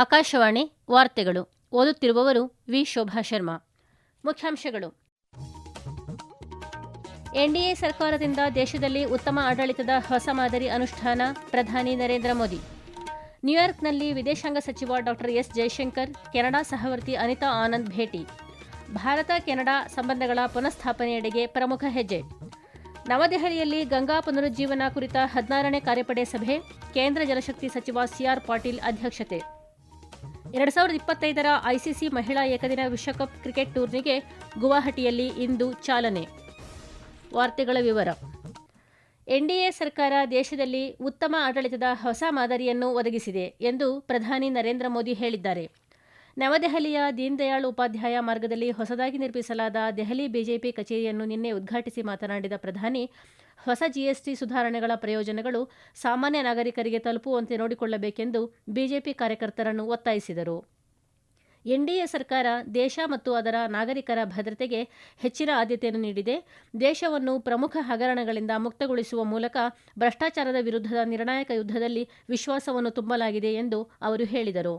ಆಕಾಶವಾಣಿ ವಾರ್ತೆಗಳು. ಓದುತ್ತಿರುವವರು ವಿ. ಶೋಭಾ ಶರ್ಮಾ. ಮುಖ್ಯಾಂಶಗಳು. ಎನ್ಡಿಎ ಸರ್ಕಾರದಿಂದ ದೇಶದಲ್ಲಿ ಉತ್ತಮ ಆಡಳಿತದ ಹೊಸ ಮಾದರಿ ಅನುಷ್ಠಾನ ಪ್ರಧಾನಿ ನರೇಂದ್ರ ಮೋದಿ. ನ್ಯೂಯಾರ್ಕ್ನಲ್ಲಿ ವಿದೇಶಾಂಗ ಸಚಿವ ಡಾಕ್ಟರ್ ಎಸ್. ಜೈಶಂಕರ್, ಕೆನಡಾ ಸಹವರ್ತಿ ಅನಿತಾ ಆನಂದ್ ಭೇಟಿ. ಭಾರತ, ಕೆನಡಾ ಸಂಬಂಧಗಳ ಪುನಃಸ್ಥಾಪನೆಯೆಡೆಗೆ ಪ್ರಮುಖ ಹೆಜ್ಜೆ. ನವದೆಹಲಿಯಲ್ಲಿ ಗಂಗಾ ಪುನರುಜ್ಜೀವನ ಕುರಿತ ಹದಿನಾರನೇ ಕಾರ್ಯಪಡೆ ಸಭೆ, ಕೇಂದ್ರ ಜಲಶಕ್ತಿ ಸಚಿವ ಸಿಆರ್ ಪಾಟೀಲ್ ಅಧ್ಯಕ್ಷತೆ. ಎರಡು ಸಾವಿರದ ಇಪ್ಪತ್ತೈದರ ಐಸಿಸಿ ಮಹಿಳಾ ಏಕದಿನ ವಿಶ್ವಕಪ್ ಕ್ರಿಕೆಟ್ ಟೂರ್ನಿಗೆ ಗುವಾಹಟಿಯಲ್ಲಿ ಇಂದು ಚಾಲನೆ. ವಾರ್ತೆಗಳ ವಿವರ. ಎನ್ಡಿಎ ಸರ್ಕಾರ ದೇಶದಲ್ಲಿ ಉತ್ತಮ ಆಡಳಿತದ ಹೊಸ ಮಾದರಿಯನ್ನು ಒದಗಿಸಿದೆ ಎಂದು ಪ್ರಧಾನಿ ನರೇಂದ್ರ ಮೋದಿ ಹೇಳಿದ್ದಾರೆ. ನವದೆಹಲಿಯ ದೀನ್ದಯಾಳ್ ಉಪಾಧ್ಯಾಯ ಮಾರ್ಗದಲ್ಲಿ ಹೊಸದಾಗಿ ನಿರ್ಮಿಸಲಾದ ದೆಹಲಿ ಬಿಜೆಪಿ ಕಚೇರಿಯನ್ನು ನಿನ್ನೆ ಉದ್ಘಾಟಿಸಿ ಮಾತನಾಡಿದ ಪ್ರಧಾನಿ, ಹೊಸ ಜಿಎಸ್ಟಿ ಸುಧಾರಣೆಗಳ ಪ್ರಯೋಜನಗಳು ಸಾಮಾನ್ಯ ನಾಗರಿಕರಿಗೆ ತಲುಪುವಂತೆ ನೋಡಿಕೊಳ್ಳಬೇಕೆಂದು ಬಿಜೆಪಿ ಕಾರ್ಯಕರ್ತರನ್ನು ಒತ್ತಾಯಿಸಿದರು. ಎನ್ಡಿಎ ಸರ್ಕಾರ ದೇಶ ಮತ್ತು ಅದರ ನಾಗರಿಕರ ಭದ್ರತೆಗೆ ಹೆಚ್ಚಿನ ಆದ್ಯತೆಯನ್ನು ನೀಡಿದೆ. ದೇಶವನ್ನು ಪ್ರಮುಖ ಹಗರಣಗಳಿಂದ ಮುಕ್ತಗೊಳಿಸುವ ಮೂಲಕ ಭ್ರಷ್ಟಾಚಾರದ ವಿರುದ್ಧದ ನಿರ್ಣಾಯಕ ಯುದ್ಧದಲ್ಲಿ ವಿಶ್ವಾಸವನ್ನು ತುಂಬಲಾಗಿದೆ ಎಂದು ಅವರು ಹೇಳಿದರು.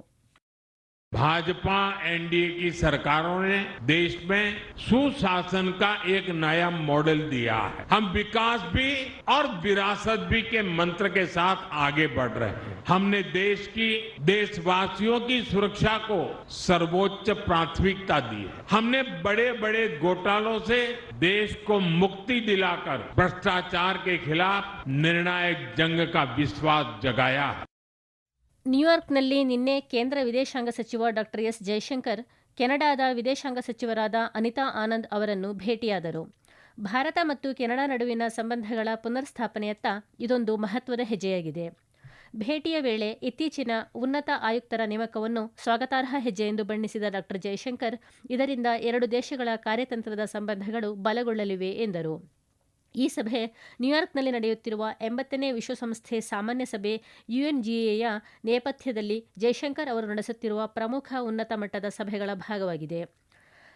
भाजपा, एनडीए की सरकारों ने देश में सुशासन का एक नया मॉडल दिया है। हम विकास भी और विरासत भी के मंत्र के साथ आगे बढ़ रहे हैं। हमने देश की, देशवासियों की सुरक्षा को सर्वोच्च प्राथमिकता दी है। हमने बड़े बड़े घोटालों से देश को मुक्ति दिलाकर भ्रष्टाचार के खिलाफ निर्णायक जंग का विश्वास जगाया है। ನ್ಯೂಯಾರ್ಕ್ನಲ್ಲಿ ನಿನ್ನೆ ಕೇಂದ್ರ ವಿದೇಶಾಂಗ ಸಚಿವ ಡಾಕ್ಟರ್ ಎಸ್ ಜೈಶಂಕರ್, ಕೆನಡಾದ ವಿದೇಶಾಂಗ ಸಚಿವರಾದ ಅನಿತಾ ಆನಂದ್ ಅವರನ್ನು ಭೇಟಿಯಾದರು. ಭಾರತ ಮತ್ತು ಕೆನಡಾ ನಡುವಿನ ಸಂಬಂಧಗಳ ಪುನರ್ಸ್ಥಾಪನೆಯತ್ತ ಇದೊಂದು ಮಹತ್ವದ ಹೆಜ್ಜೆಯಾಗಿದೆ. ಭೇಟಿಯ ವೇಳೆ ಇತ್ತೀಚಿನ ಉನ್ನತ ಆಯುಕ್ತರ ನೇಮಕವನ್ನು ಸ್ವಾಗತಾರ್ಹ ಹೆಜ್ಜೆ ಎಂದು ಬಣ್ಣಿಸಿದ ಡಾಕ್ಟರ್ ಜೈಶಂಕರ್, ಇದರಿಂದ ಎರಡು ದೇಶಗಳ ಕಾರ್ಯತಂತ್ರದ ಸಂಬಂಧಗಳು ಬಲಗೊಳ್ಳಲಿವೆ ಎಂದರು. ಈ ಸಭೆ ನ್ಯೂಯಾರ್ಕ್ನಲ್ಲಿ ನಡೆಯುತ್ತಿರುವ ಎಂಬತ್ತನೇ ವಿಶ್ವಸಂಸ್ಥೆ ಸಾಮಾನ್ಯ ಸಭೆ ಯುಎನ್ಜಿಎಯ ನೇಪಥ್ಯದಲ್ಲಿ ಜೈಶಂಕರ್ ಅವರು ನಡೆಸುತ್ತಿರುವ ಪ್ರಮುಖ ಉನ್ನತ ಮಟ್ಟದ ಸಭೆಗಳ ಭಾಗವಾಗಿದೆ.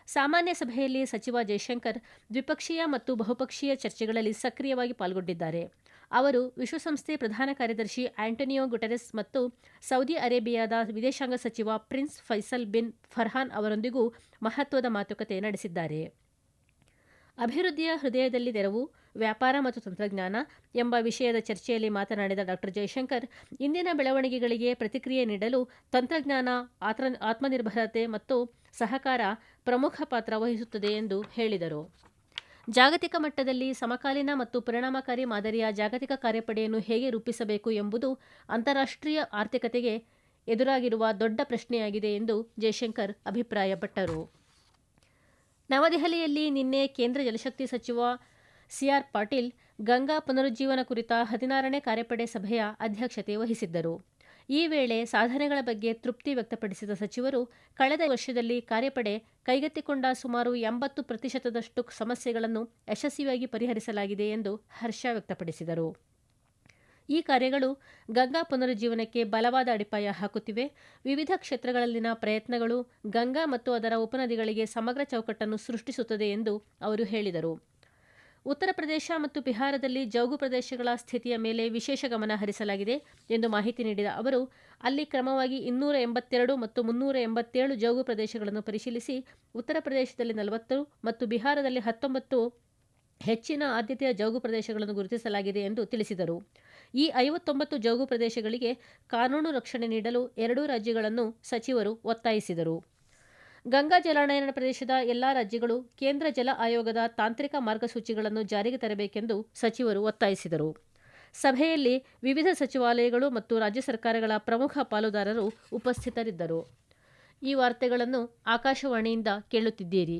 ಸಾಮಾನ್ಯ ಸಭೆಯಲ್ಲಿ ಸಚಿವ ಜೈಶಂಕರ್ ದ್ವಿಪಕ್ಷೀಯ ಮತ್ತು ಬಹುಪಕ್ಷೀಯ ಚರ್ಚೆಗಳಲ್ಲಿ ಸಕ್ರಿಯವಾಗಿ ಪಾಲ್ಗೊಂಡಿದ್ದಾರೆ. ಅವರು ವಿಶ್ವಸಂಸ್ಥೆ ಪ್ರಧಾನ ಕಾರ್ಯದರ್ಶಿ ಆಂಟೋನಿಯೋ ಗುಟೆರೆಸ್ ಮತ್ತು ಸೌದಿ ಅರೇಬಿಯಾದ ವಿದೇಶಾಂಗ ಸಚಿವ ಪ್ರಿನ್ಸ್ ಫೈಸಲ್ ಬಿನ್ ಫರ್ಹಾನ್ ಅವರೊಂದಿಗೂ ಮಹತ್ವದ ಮಾತುಕತೆ ನಡೆಸಿದ್ದಾರೆ. ಅಭಿವೃದ್ಧಿಯ ಹೃದಯದಲ್ಲಿ ನೆರವು ವ್ಯಾಪಾರ ಮತ್ತು ತಂತ್ರಜ್ಞಾನ ಎಂಬ ವಿಷಯದ ಚರ್ಚೆಯಲ್ಲಿ ಮಾತನಾಡಿದ ಡಾಕ್ಟರ್ ಜೈಶಂಕರ್, ಇಂದಿನ ಬೆಳವಣಿಗೆಗಳಿಗೆ ಪ್ರತಿಕ್ರಿಯೆ ನೀಡಲು ತಂತ್ರಜ್ಞಾನ ಆತ್ಮನಿರ್ಭರತೆ ಮತ್ತು ಸಹಕಾರ ಪ್ರಮುಖ ಪಾತ್ರ ವಹಿಸುತ್ತದೆ ಎಂದು ಹೇಳಿದರು. ಜಾಗತಿಕ ಮಟ್ಟದಲ್ಲಿ ಸಮಕಾಲೀನ ಮತ್ತು ಪರಿಣಾಮಕಾರಿ ಮಾದರಿಯ ಜಾಗತಿಕ ಕಾರ್ಯಪಡೆಯನ್ನು ಹೇಗೆ ರೂಪಿಸಬೇಕು ಎಂಬುದು ಅಂತಾರಾಷ್ಟ್ರೀಯ ಆರ್ಥಿಕತೆಗೆ ಎದುರಾಗಿರುವ ದೊಡ್ಡ ಪ್ರಶ್ನೆಯಾಗಿದೆ ಎಂದು ಜೈಶಂಕರ್ ಅಭಿಪ್ರಾಯಪಟ್ಟರು. ನವದೆಹಲಿಯಲ್ಲಿ ನಿನ್ನೆ ಕೇಂದ್ರ ಜಲಶಕ್ತಿ ಸಚಿವ ಸಿಆರ್ ಪಾಟೀಲ್ ಗಂಗಾ ಪುನರುಜ್ಜೀವನ ಕುರಿತ ಹದಿನಾರನೇ ಕಾರ್ಯಪಡೆ ಸಭೆಯ ಅಧ್ಯಕ್ಷತೆ ವಹಿಸಿದ್ದರು. ಈ ವೇಳೆ ಸಾಧನೆಗಳ ಬಗ್ಗೆ ತೃಪ್ತಿ ವ್ಯಕ್ತಪಡಿಸಿದ ಸಚಿವರು, ಕಳೆದ ವರ್ಷದಲ್ಲಿ ಕಾರ್ಯಪಡೆ ಕೈಗೆತ್ತಿಕೊಂಡ ಸುಮಾರು ಎಂಬತ್ತು ಪ್ರತಿಶತದಷ್ಟು ಸಮಸ್ಯೆಗಳನ್ನು ಯಶಸ್ವಿಯಾಗಿ ಪರಿಹರಿಸಲಾಗಿದೆ ಎಂದು ಹರ್ಷ ವ್ಯಕ್ತಪಡಿಸಿದರು. ಈ ಕಾರ್ಯಗಳು ಗಂಗಾ ಪುನರುಜ್ಜೀವನಕ್ಕೆ ಬಲವಾದ ಅಡಿಪಾಯ ಹಾಕುತ್ತಿವೆ. ವಿವಿಧ ಕ್ಷೇತ್ರಗಳಲ್ಲಿನ ಪ್ರಯತ್ನಗಳು ಗಂಗಾ ಮತ್ತು ಅದರ ಉಪನದಿಗಳಿಗೆ ಸಮಗ್ರ ಚೌಕಟ್ಟನ್ನು ಸೃಷ್ಟಿಸುತ್ತದೆ ಎಂದು ಅವರು ಹೇಳಿದರು. ಉತ್ತರ ಪ್ರದೇಶ ಮತ್ತು ಬಿಹಾರದಲ್ಲಿ ಜೌಗು ಪ್ರದೇಶಗಳ ಸ್ಥಿತಿಯ ಮೇಲೆ ವಿಶೇಷ ಗಮನ ಹರಿಸಲಾಗಿದೆ ಎಂದು ಮಾಹಿತಿ ನೀಡಿದ ಅವರು, ಅಲ್ಲಿ ಕ್ರಮವಾಗಿ ಇನ್ನೂರ ಎಂಬತ್ತೆರಡು ಮತ್ತು ಮುನ್ನೂರ ಎಂಬತ್ತೇಳು ಜೌಗು ಪ್ರದೇಶಗಳನ್ನು ಪರಿಶೀಲಿಸಿ, ಉತ್ತರ ಪ್ರದೇಶದಲ್ಲಿ ನಲವತ್ತು ಮತ್ತು ಬಿಹಾರದಲ್ಲಿ ಹತ್ತೊಂಬತ್ತು ಹೆಚ್ಚಿನ ಆದ್ಯತೆಯ ಜೌಗು ಪ್ರದೇಶಗಳನ್ನು ಗುರುತಿಸಲಾಗಿದೆ ಎಂದು ತಿಳಿಸಿದರು. ಈ ಐವತ್ತೊಂಬತ್ತು ಜೌಗು ಪ್ರದೇಶಗಳಿಗೆ ಕಾನೂನು ರಕ್ಷಣೆ ನೀಡಲು ಎರಡೂ ರಾಜ್ಯಗಳನ್ನು ಸಚಿವರು ಒತ್ತಾಯಿಸಿದರು. ಗಂಗಾ ಜಲಾನಯನ ಪ್ರದೇಶದ ಎಲ್ಲಾ ರಾಜ್ಯಗಳು ಕೇಂದ್ರ ಜಲ ಆಯೋಗದ ತಾಂತ್ರಿಕ ಮಾರ್ಗಸೂಚಿಗಳನ್ನು ಜಾರಿಗೆ ತರಬೇಕೆಂದು ಸಚಿವರು ಒತ್ತಾಯಿಸಿದರು. ಸಭೆಯಲ್ಲಿ ವಿವಿಧ ಸಚಿವಾಲಯಗಳು ಮತ್ತು ರಾಜ್ಯ ಸರ್ಕಾರಗಳ ಪ್ರಮುಖ ಪಾಲುದಾರರು ಉಪಸ್ಥಿತರಿದ್ದರು. ಈ ವಾರ್ತೆಗಳನ್ನು ಆಕಾಶವಾಣಿಯಿಂದ ಕೇಳುತ್ತಿದ್ದೀರಿ.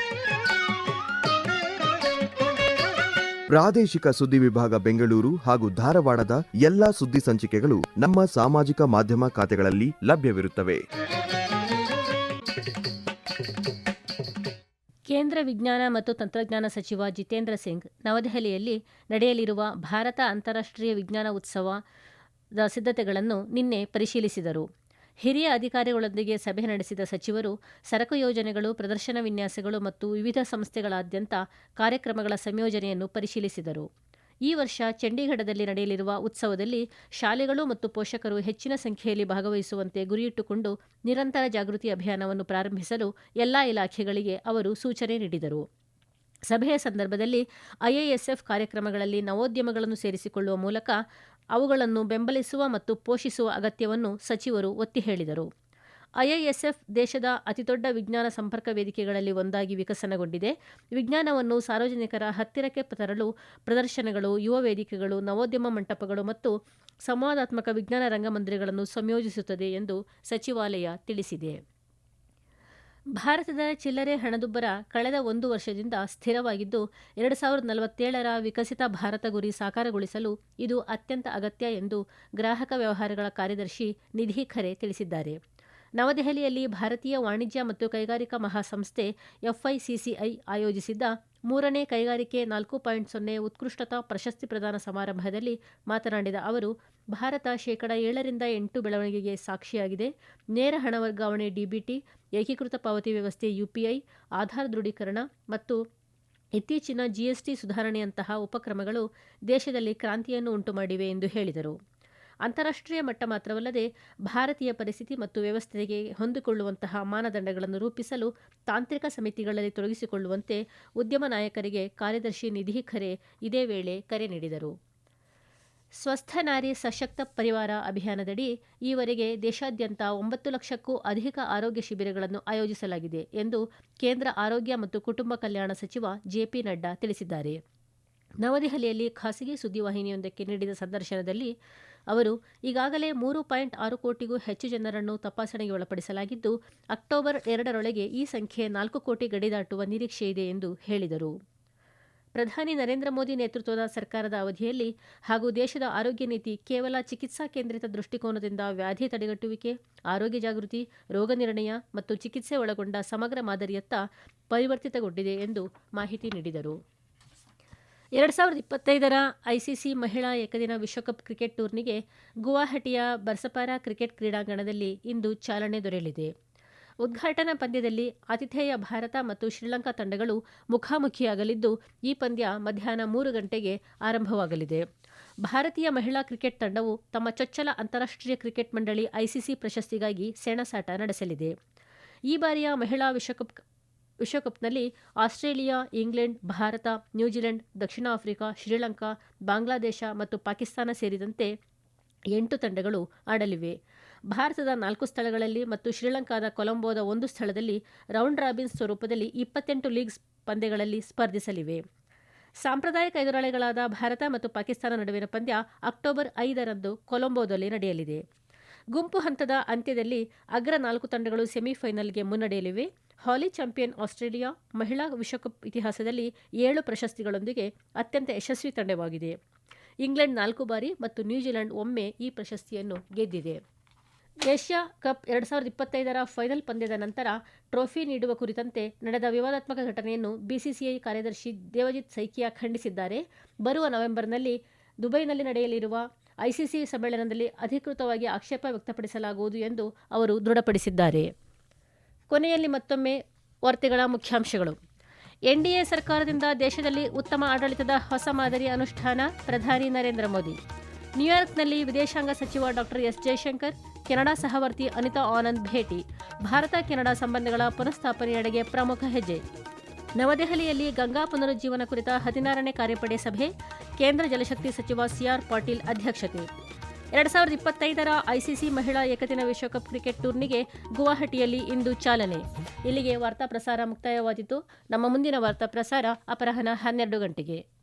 ಪ್ರಾದೇಶಿಕ ಸುದ್ದಿ ವಿಭಾಗ ಬೆಂಗಳೂರು ಹಾಗೂ ಧಾರವಾಡದ ಎಲ್ಲಾ ಸುದ್ದಿ ಸಂಚಿಕೆಗಳು ನಮ್ಮ ಸಾಮಾಜಿಕ ಮಾಧ್ಯಮ ಖಾತೆಗಳಲ್ಲಿ ಲಭ್ಯವಿರುತ್ತವೆ. ಕೇಂದ್ರ ವಿಜ್ಞಾನ ಮತ್ತು ತಂತ್ರಜ್ಞಾನ ಸಚಿವ ಜಿತೇಂದ್ರ ಸಿಂಗ್ ನವದೆಹಲಿಯಲ್ಲಿ ನಡೆಯಲಿರುವ ಭಾರತ ಅಂತಾರಾಷ್ಟ್ರೀಯ ವಿಜ್ಞಾನ ಉತ್ಸವದ ಸಿದ್ಧತೆಗಳನ್ನು ನಿನ್ನೆ ಪರಿಶೀಲಿಸಿದರು. ಹಿರಿಯ ಅಧಿಕಾರಿಗಳೊಂದಿಗೆ ಸಭೆ ನಡೆಸಿದ ಸಚಿವರು, ಸರಕು ಯೋಜನೆಗಳು, ಪ್ರದರ್ಶನ ವಿನ್ಯಾಸಗಳು ಮತ್ತು ವಿವಿಧ ಸಂಸ್ಥೆಗಳಾದ್ಯಂತ ಕಾರ್ಯಕ್ರಮಗಳ ಸಂಯೋಜನೆಯನ್ನು ಪರಿಶೀಲಿಸಿದರು. ಈ ವರ್ಷ ಚಂಡೀಗಢದಲ್ಲಿ ನಡೆಯಲಿರುವ ಉತ್ಸವದಲ್ಲಿ ಶಾಲೆಗಳು ಮತ್ತು ಪೋಷಕರು ಹೆಚ್ಚಿನ ಸಂಖ್ಯೆಯಲ್ಲಿ ಭಾಗವಹಿಸುವಂತೆ ಗುರಿಯಿಟ್ಟುಕೊಂಡು ನಿರಂತರ ಜಾಗೃತಿ ಅಭಿಯಾನವನ್ನು ಪ್ರಾರಂಭಿಸಲು ಎಲ್ಲಾ ಇಲಾಖೆಗಳಿಗೆ ಅವರು ಸೂಚನೆ ನೀಡಿದರು. ಸಭೆಯ ಸಂದರ್ಭದಲ್ಲಿ ಐಎಎಸ್ಎಫ್ ಕಾರ್ಯಕ್ರಮಗಳಲ್ಲಿ ನವೋದ್ಯಮಗಳನ್ನು ಸೇರಿಸಿಕೊಳ್ಳುವ ಮೂಲಕ ಅವುಗಳನ್ನು ಬೆಂಬಲಿಸುವ ಮತ್ತು ಪೋಷಿಸುವ ಅಗತ್ಯವನ್ನು ಸಚಿವರು ಒತ್ತಿ ಹೇಳಿದರು. ಐಐಎಸ್ಎಫ್ ದೇಶದ ಅತಿದೊಡ್ಡ ವಿಜ್ಞಾನ ಸಂಪರ್ಕ ವೇದಿಕೆಗಳಲ್ಲಿ ಒಂದಾಗಿ ವಿಕಸನಗೊಂಡಿದೆ. ವಿಜ್ಞಾನವನ್ನು ಸಾರ್ವಜನಿಕರ ಹತ್ತಿರಕ್ಕೆ ತರಲು ಪ್ರದರ್ಶನಗಳು, ಯುವ ವೇದಿಕೆಗಳು, ನವೋದ್ಯಮ ಮಂಟಪಗಳು ಮತ್ತು ಸಂವಾದಾತ್ಮಕ ವಿಜ್ಞಾನ ರಂಗಮಂದಿರಗಳನ್ನು ಸಂಯೋಜಿಸುತ್ತದೆ ಎಂದು ಸಚಿವಾಲಯ ತಿಳಿಸಿದೆ. ಭಾರತದ ಚಿಲ್ಲರೆ ಹಣದುಬ್ಬರ ಕಳೆದ ಒಂದು ವರ್ಷದಿಂದ ಸ್ಥಿರವಾಗಿದ್ದು, ಎರಡು ಸಾವಿರದ ನಲವತ್ತೇಳರ ವಿಕಸಿತ ಭಾರತ ಗುರಿ ಸಾಕಾರಗೊಳಿಸಲು ಇದು ಅತ್ಯಂತ ಅಗತ್ಯ ಎಂದು ಗ್ರಾಹಕ ವ್ಯವಹಾರಗಳ ಕಾರ್ಯದರ್ಶಿ ನಿಧಿ ಖರೆ ತಿಳಿಸಿದ್ದಾರೆ. ನವದೆಹಲಿಯಲ್ಲಿ ಭಾರತೀಯ ವಾಣಿಜ್ಯ ಮತ್ತು ಕೈಗಾರಿಕಾ ಮಹಾಸಂಸ್ಥೆ ಎಫ್ಐಸಿಸಿಐ ಆಯೋಜಿಸಿದ್ದ ಮೂರನೇ ಕೈಗಾರಿಕೆ ನಾಲ್ಕು ಪಾಯಿಂಟ್ ಸೊನ್ನೆ ಉತ್ಕೃಷ್ಟತಾ ಪ್ರಶಸ್ತಿ ಪ್ರದಾನ ಸಮಾರಂಭದಲ್ಲಿ ಮಾತನಾಡಿದ ಅವರು, ಭಾರತ ಶೇಕಡ ಏಳರಿಂದ ಎಂಟು ಬೆಳವಣಿಗೆಗೆ ಸಾಕ್ಷಿಯಾಗಿದೆ. ನೇರ ಹಣ ವರ್ಗಾವಣೆ ಡಿಬಿಟಿ ಏಕೀಕೃತ ಪಾವತಿ ವ್ಯವಸ್ಥೆ ಯುಪಿಐ ಆಧಾರ್ ದೃಢೀಕರಣ ಮತ್ತು ಇತ್ತೀಚಿನ ಜಿಎಸ್ಟಿ ಸುಧಾರಣೆಯಂತಹ ಉಪಕ್ರಮಗಳು ದೇಶದಲ್ಲಿ ಕ್ರಾಂತಿಯನ್ನು ಉಂಟುಮಾಡಿವೆ ಎಂದು ಹೇಳಿದರು. ಅಂತಾರಾಷ್ಟ್ರೀಯ ಮಟ್ಟ ಮಾತ್ರವಲ್ಲದೆ ಭಾರತೀಯ ಪರಿಸ್ಥಿತಿ ಮತ್ತು ವ್ಯವಸ್ಥೆಗೆ ಹೊಂದಿಕೊಳ್ಳುವಂತಹ ಮಾನದಂಡಗಳನ್ನು ರೂಪಿಸಲು ತಾಂತ್ರಿಕ ಸಮಿತಿಗಳಲ್ಲಿ ತೊಡಗಿಸಿಕೊಳ್ಳುವಂತೆ ಉದ್ಯಮ ನಾಯಕರಿಗೆ ಕಾರ್ಯದರ್ಶಿ ನಿಧಿ ಖರೆ ಇದೇ ವೇಳೆ ಕರೆ ನೀಡಿದರು. ಸ್ವಸ್ಥ ನಾರಿ ಸಶಕ್ತ ಪರಿವಾರ ಅಭಿಯಾನದಡಿ ಈವರೆಗೆ ದೇಶಾದ್ಯಂತ ಒಂಬತ್ತು ಲಕ್ಷಕ್ಕೂ ಅಧಿಕ ಆರೋಗ್ಯ ಶಿಬಿರಗಳನ್ನು ಆಯೋಜಿಸಲಾಗಿದೆ ಎಂದು ಕೇಂದ್ರ ಆರೋಗ್ಯ ಮತ್ತು ಕುಟುಂಬ ಕಲ್ಯಾಣ ಸಚಿವ ಜೆಪಿ ನಡ್ಡಾ ತಿಳಿಸಿದ್ದಾರೆ. ನವದೆಹಲಿಯಲ್ಲಿ ಖಾಸಗಿ ಸುದ್ದಿವಾಹಿನಿಯೊಂದಕ್ಕೆ ನೀಡಿದ ಸಂದರ್ಶನದಲ್ಲಿ ಅವರು ಈಗಾಗಲೇ ಮೂರು ಪಾಯಿಂಟ್ ಆರು ಕೋಟಿಗೂ ಹೆಚ್ಚು ಜನರನ್ನು ತಪಾಸಣೆಗೆ ಒಳಪಡಿಸಲಾಗಿದ್ದು, ಅಕ್ಟೋಬರ್ ಎರಡರೊಳಗೆ ಈ ಸಂಖ್ಯೆ ನಾಲ್ಕು ಕೋಟಿ ಗಡಿ ದಾಟುವ ನಿರೀಕ್ಷೆ ಇದೆ ಎಂದು ಹೇಳಿದರು. ಪ್ರಧಾನಿ ನರೇಂದ್ರ ಮೋದಿ ನೇತೃತ್ವದ ಸರ್ಕಾರದ ಅವಧಿಯಲ್ಲಿ ಹಾಗೂ ದೇಶದ ಆರೋಗ್ಯ ನೀತಿ ಕೇವಲ ಚಿಕಿತ್ಸಾ ಕೇಂದ್ರಿತ ದೃಷ್ಟಿಕೋನದಿಂದ ವ್ಯಾಧಿ ತಡೆಗಟ್ಟುವಿಕೆ, ಆರೋಗ್ಯ ಜಾಗೃತಿ, ರೋಗ ನಿರ್ಣಯ ಮತ್ತು ಚಿಕಿತ್ಸೆ ಒಳಗೊಂಡ ಸಮಗ್ರ ಮಾದರಿಯತ್ತ ಪರಿವರ್ತಿತಗೊಂಡಿದೆ ಎಂದು ಮಾಹಿತಿ ನೀಡಿದರು. ಎರಡು ಸಾವಿರದ ಇಪ್ಪತ್ತೈದರ ಐಸಿಸಿ ಮಹಿಳಾ ಏಕದಿನ ವಿಶ್ವಕಪ್ ಕ್ರಿಕೆಟ್ ಟೂರ್ನಿಗೆ ಗುವಾಹಟಿಯ ಬರ್ಸಪಾರಾ ಕ್ರಿಕೆಟ್ ಕ್ರೀಡಾಂಗಣದಲ್ಲಿ ಇಂದು ಚಾಲನೆ ದೊರೆಯಲಿದೆ. ಉದ್ಘಾಟನಾ ಪಂದ್ಯದಲ್ಲಿ ಆತಿಥೇಯ ಭಾರತ ಮತ್ತು ಶ್ರೀಲಂಕಾ ತಂಡಗಳು ಮುಖಾಮುಖಿಯಾಗಲಿದ್ದು, ಈ ಪಂದ್ಯ ಮಧ್ಯಾಹ್ನ ಮೂರು ಗಂಟೆಗೆ ಆರಂಭವಾಗಲಿದೆ. ಭಾರತೀಯ ಮಹಿಳಾ ಕ್ರಿಕೆಟ್ ತಂಡವು ತಮ್ಮ ಚೊಚ್ಚಲ ಅಂತಾರಾಷ್ಟ್ರೀಯ ಕ್ರಿಕೆಟ್ ಮಂಡಳಿ ಐಸಿಸಿ ಪ್ರಶಸ್ತಿಗಾಗಿ ಸೆಣಸಾಟ ನಡೆಸಲಿದೆ. ಈ ಬಾರಿಯ ಮಹಿಳಾ ವಿಶ್ವಕಪ್ ವಿಶ್ವಕಪ್ನಲ್ಲಿ Australia, England, Bharat, New Zealand, ದಕ್ಷಿಣ ಆಫ್ರಿಕಾ, ಶ್ರೀಲಂಕಾ, ಬಾಂಗ್ಲಾದೇಶ ಮತ್ತು ಪಾಕಿಸ್ತಾನ ಸೇರಿದಂತೆ ಎಂಟು ತಂಡಗಳು ಆಡಲಿವೆ. ಭಾರತದ ನಾಲ್ಕು ಸ್ಥಳಗಳಲ್ಲಿ ಮತ್ತು ಶ್ರೀಲಂಕಾದ ಕೊಲಂಬೋದ ಒಂದು ಸ್ಥಳದಲ್ಲಿ ರೌಂಡ್ ರಾಬಿನ್ ಸ್ವರೂಪದಲ್ಲಿ ಇಪ್ಪತ್ತೆಂಟು ಲೀಗ್ ಪಂದ್ಯಗಳಲ್ಲಿ ಸ್ಪರ್ಧಿಸಲಿವೆ. ಸಾಂಪ್ರದಾಯಿಕ ಎದುರಾಳಿಗಳಾದ ಭಾರತ ಮತ್ತು ಪಾಕಿಸ್ತಾನ ನಡುವಿನ ಪಂದ್ಯ ಅಕ್ಟೋಬರ್ ಐದರಂದು ಕೊಲಂಬೋದಲ್ಲಿ ನಡೆಯಲಿದೆ. ಗುಂಪು ಹಂತದ ಅಂತ್ಯದಲ್ಲಿ ಅಗ್ರ ನಾಲ್ಕು ತಂಡಗಳು ಸೆಮಿಫೈನಲ್ಗೆ ಮುನ್ನಡೆಯಲಿವೆ. ಹಾಲಿ ಚಾಂಪಿಯನ್ ಆಸ್ಟ್ರೇಲಿಯಾ ಮಹಿಳಾ ವಿಶ್ವಕಪ್ ಇತಿಹಾಸದಲ್ಲಿ ಏಳು ಪ್ರಶಸ್ತಿಗಳೊಂದಿಗೆ ಅತ್ಯಂತ ಯಶಸ್ವಿ ತಂಡವಾಗಿದೆ. ಇಂಗ್ಲೆಂಡ್ ನಾಲ್ಕು ಬಾರಿ ಮತ್ತು ನ್ಯೂಜಿಲೆಂಡ್ ಒಮ್ಮೆ ಈ ಪ್ರಶಸ್ತಿಯನ್ನು ಗೆದ್ದಿದೆ. ಏಷ್ಯಾ ಕಪ್ ಎರಡು ಸಾವಿರದ ಇಪ್ಪತ್ತೈದರ ಫೈನಲ್ ಪಂದ್ಯದ ನಂತರ ಟ್ರೋಫಿ ನೀಡುವ ಕುರಿತಂತೆ ನಡೆದ ವಿವಾದಾತ್ಮಕ ಘಟನೆಯನ್ನು ಬಿಸಿಸಿಐ ಕಾರ್ಯದರ್ಶಿ ದೇವಜಿತ್ ಸೈಕಿಯಾ ಖಂಡಿಸಿದ್ದಾರೆ. ಬರುವ ನವೆಂಬರ್ನಲ್ಲಿ ದುಬೈನಲ್ಲಿ ನಡೆಯಲಿರುವ ಐಸಿಸಿ ಸಮ್ಮೇಳನದಲ್ಲಿ ಅಧಿಕೃತವಾಗಿ ಆಕ್ಷೇಪ ವ್ಯಕ್ತಪಡಿಸಲಾಗುವುದು ಎಂದು ಅವರು ದೃಢಪಡಿಸಿದ್ದಾರೆ. ಕೊನೆಯಲ್ಲಿ ಮತ್ತೊಮ್ಮೆ ವಾರ್ತೆಗಳ ಮುಖ್ಯಾಂಶಗಳು. ಎನ್ಡಿಎ ಸರ್ಕಾರದಿಂದ ದೇಶದಲ್ಲಿ ಉತ್ತಮ ಆಡಳಿತದ ಹೊಸ ಮಾದರಿ ಅನುಷ್ಠಾನ, ಪ್ರಧಾನಿ ನರೇಂದ್ರ ಮೋದಿ. ನ್ಯೂಯಾರ್ಕ್ನಲ್ಲಿ ವಿದೇಶಾಂಗ ಸಚಿವ ಡಾಕ್ಟರ್ ಎಸ್. ಜಯಶಂಕರ್ ಕೆನಡಾ ಸಹವರ್ತಿ ಅನಿತಾ ಆನಂದ್ ಭೇಟಿ. ಭಾರತ ಕೆನಡಾ ಸಂಬಂಧಗಳ ಪುನಃಸ್ಥಾಪನೆಯೆಡೆಗೆ ಪ್ರಮುಖ ಹೆಜ್ಜೆ. ನವದೆಹಲಿಯಲ್ಲಿ ಗಂಗಾ ಪುನರುಜ್ಜೀವನ ಕುರಿತ ಹದಿನಾರನೇ ಕಾರ್ಯಪಡೆ ಸಭೆ, ಕೇಂದ್ರ ಜಲಶಕ್ತಿ ಸಚಿವ ಸಿಆರ್ ಪಾಟೀಲ್ ಅಧ್ಯಕ್ಷತೆ. ಎರಡು ಸಾವಿರದ ಇಪ್ಪತ್ತೈದರ ಐಸಿಸಿ ಮಹಿಳಾ ಏಕದಿನ ವಿಶ್ವಕಪ್ ಕ್ರಿಕೆಟ್ ಟೂರ್ನಿಗೆ ಗುವಾಹಟಿಯಲ್ಲಿ ಇಂದು ಚಾಲನೆ. ಇಲ್ಲಿಗೆ ವಾರ್ತಾ ಪ್ರಸಾರ ಮುಕ್ತಾಯವಾದಿತು. ನಮ್ಮ ಮುಂದಿನ ವಾರ್ತಾ ಪ್ರಸಾರ ಅಪರಾಹ್ನ ಹನ್ನೆರಡು ಗಂಟೆಗೆ.